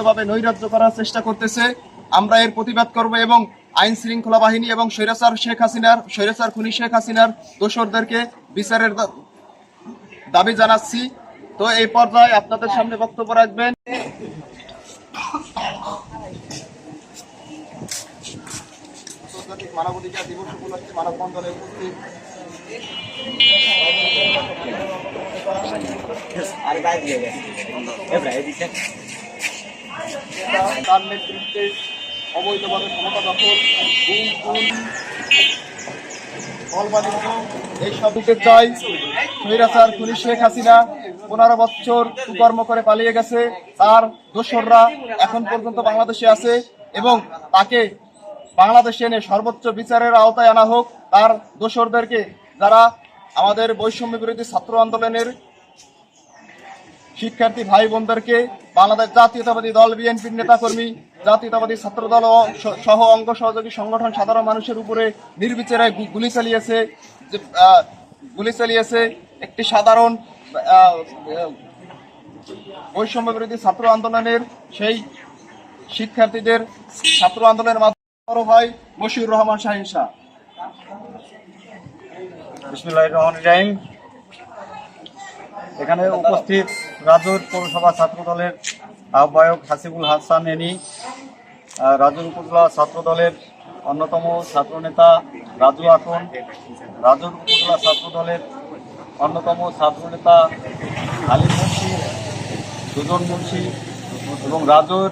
ভাবে নৈরাজ্য করার চেষ্টা করতেছে। আমরা এর প্রতিবাদ করব এবং আইন শৃঙ্খলা বাহিনী এবং স্বৈরাচার শেখ হাসিনার স্বৈরাচার খুনি শেখ হাসিনার দোসরদেরকে বিচারের দাবি জানাচ্ছি। তো এই পর্যায়ে আপনাদের সামনে বক্তব্য রাখবেন। আন্তর্জাতিক মানবাধিকার দিবস উপলক্ষে মানববন্ধনে উপস্থিত। তার নেতৃত্বে অবৈধভাবে ক্ষমতা দখল পনেরো বছর কুকর্ম করে পালিয়ে গেছে। তার দোসররা এখন পর্যন্ত বাংলাদেশে আছে এবং তাকে বাংলাদেশে এনে সর্বোচ্চ বিচারের আওতায় আনা হোক। তার দোসরদেরকে যারা আমাদের বৈষম্য বিরোধী ছাত্র আন্দোলনের শিক্ষার্থী ভাই বোনদেরকে বাংলাদেশ জাতীয়তাবাদী দল বিএনপির নেতাকর্মী, জাতীয়তাবাদী ছাত্র দল ও সহ অঙ্গ সহযোগী সংগঠন সাধারণ মানুষের উপরে নির্বিচারে গুলি চালিয়েছে গুলি চালিয়েছে একটি সাধারণ বৈষম্য বিরোধী ছাত্র আন্দোলনের সেই শিক্ষার্থীদের ছাত্র আন্দোলনের মাধ্যমে হয় মশিউর রহমান শাহিন শাহ। এখানে উপস্থিত রাজুর পৌরসভা ছাত্র দলের আহ্বায়ক হাসিবুল হাসান এনি রাজুর উপজেলা ছাত্র দলের অন্যতম ছাত্র নেতা রাজু আকন, রাজুর উপজেলা ছাত্র দলের অন্যতম ছাত্র নেতা আলিম মুন্সি, সুজন মুন্সি এবং রাজুর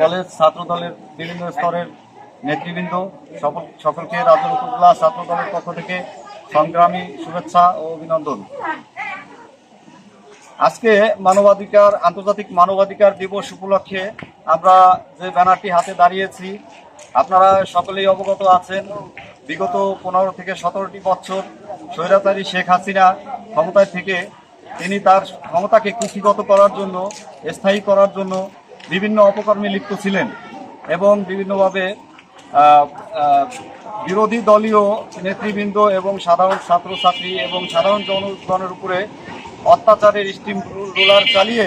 কলেজ ছাত্র দলের বিভিন্ন স্তরের নেতৃবৃন্দ। সকল সকলকে রাজুর উপজেলা ছাত্র দলের পক্ষ থেকে সংগ্রামী শুভেচ্ছা ও অভিনন্দন। আজকে মানবাধিকার, আন্তর্জাতিক মানবাধিকার দিবস উপলক্ষে আমরা যে ব্যানারটি হাতে দাঁড়িয়েছি, আপনারা সকলেই অবগত আছেন। বিগত পনেরো থেকে সতেরোটি বছর স্বৈরাচারী শেখ হাসিনা ক্ষমতায় থেকে তিনি তার ক্ষমতাকে কুক্ষিগত করার জন্য, স্থায়ী করার জন্য বিভিন্ন অপকর্মে লিপ্ত ছিলেন এবং বিভিন্নভাবে বিরোধী দলীয় নেতৃবৃন্দ এবং সাধারণ ছাত্রছাত্রী এবং সাধারণ জনগণের উপরে অত্যাচারের স্টিম রোলার চালিয়ে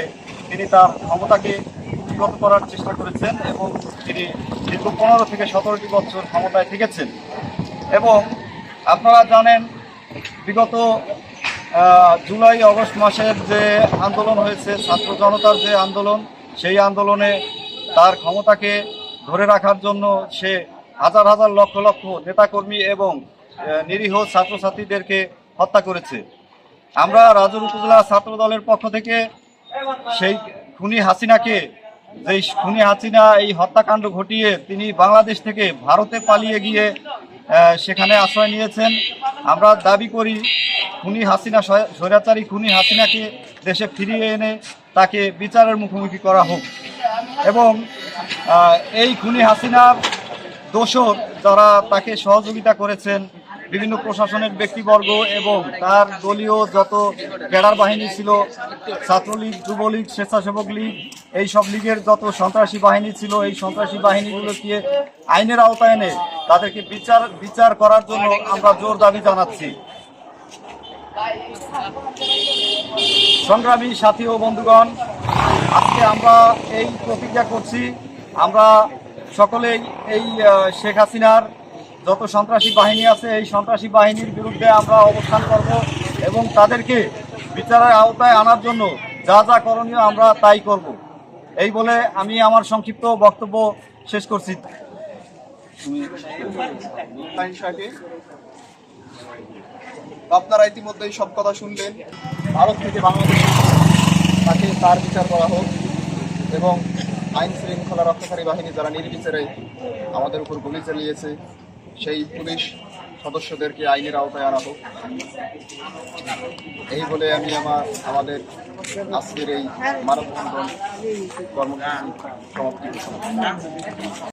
তিনি তার ক্ষমতাকে কুক্ষিগত করার চেষ্টা করেছেন এবং তিনি দীর্ঘ পনেরো থেকে সতেরোটি বছর ক্ষমতায় থেকেছেন। এবং আপনারা জানেন, বিগত জুলাই, অগস্ট মাসের যে আন্দোলন হয়েছে, ছাত্র জনতার যে আন্দোলন, সেই আন্দোলনে তার ক্ষমতাকে ধরে রাখার জন্য সে হাজার হাজার লক্ষ লক্ষ নেতাকর্মী এবং নিরীহ ছাত্রছাত্রীদেরকে হত্যা করেছে। আমরা রাজুর উপজেলা ছাত্র দলের পক্ষ থেকে সেই খুনি হাসিনাকে যেই খুনি হাসিনা এই হত্যাকাণ্ড ঘটিয়ে তিনি বাংলাদেশ থেকে ভারতে পালিয়ে গিয়ে সেখানে আশ্রয় নিয়েছেন। আমরা দাবি করি, খুনি হাসিনা স্বৈরাচারী খুনি হাসিনাকে দেশে ফিরিয়ে এনে তাকে বিচারের মুখোমুখি করা হোক। এবং এই খুনি হাসিনার দোষর যারা তাকে সহযোগিতা করেছেন বিভিন্ন প্রশাসনের ব্যক্তিবর্গ এবং তার দলীয় যত ক্যাডার বাহিনী ছিল, ছাত্রলীগ, যুবলীগ, স্বেচ্ছাসেবক লীগ এই সব লীগের যত সন্ত্রাসী বাহিনী ছিল, এই সন্ত্রাসী বাহিনীগুলোকে আইনের আওতায় এনে তাদেরকে বিচার বিচার করার জন্য আমরা জোর দাবি জানাচ্ছি। সংগ্রামী সাথী ও বন্ধুগণ, আজকে আমরা এই প্রতিজ্ঞা করছি, আমরা সকলেই এই শেখ হাসিনার যত সন্ত্রাসী বাহিনী আছে, এই সন্ত্রাসী বাহিনীর বিরুদ্ধে আমরা অবস্থান করব এবং তাদেরকে বিচারের আওতায় আনার জন্য যা যা করণীয় আমরা তাই করব। এই বলে আমি আমার সংক্ষিপ্ত বক্তব্য শেষ করছি। আপনারা ইতিমধ্যেই সব কথা শুনলেন। ভারত থেকে বাংলাদেশ তাকে তার বিচার করা হোক এবং আইন শৃঙ্খলা রক্ষাকারী বাহিনী যারা নির্বিচারে আমাদের উপর গুলি চালিয়েছে সেই পুলিশ সদস্যদেরকে আইনের আওতায় আনা হোক এই বলে আমি আমার, আমাদের আজকের এই মানববন্ধন কর্মসূচি সমাপ্তি।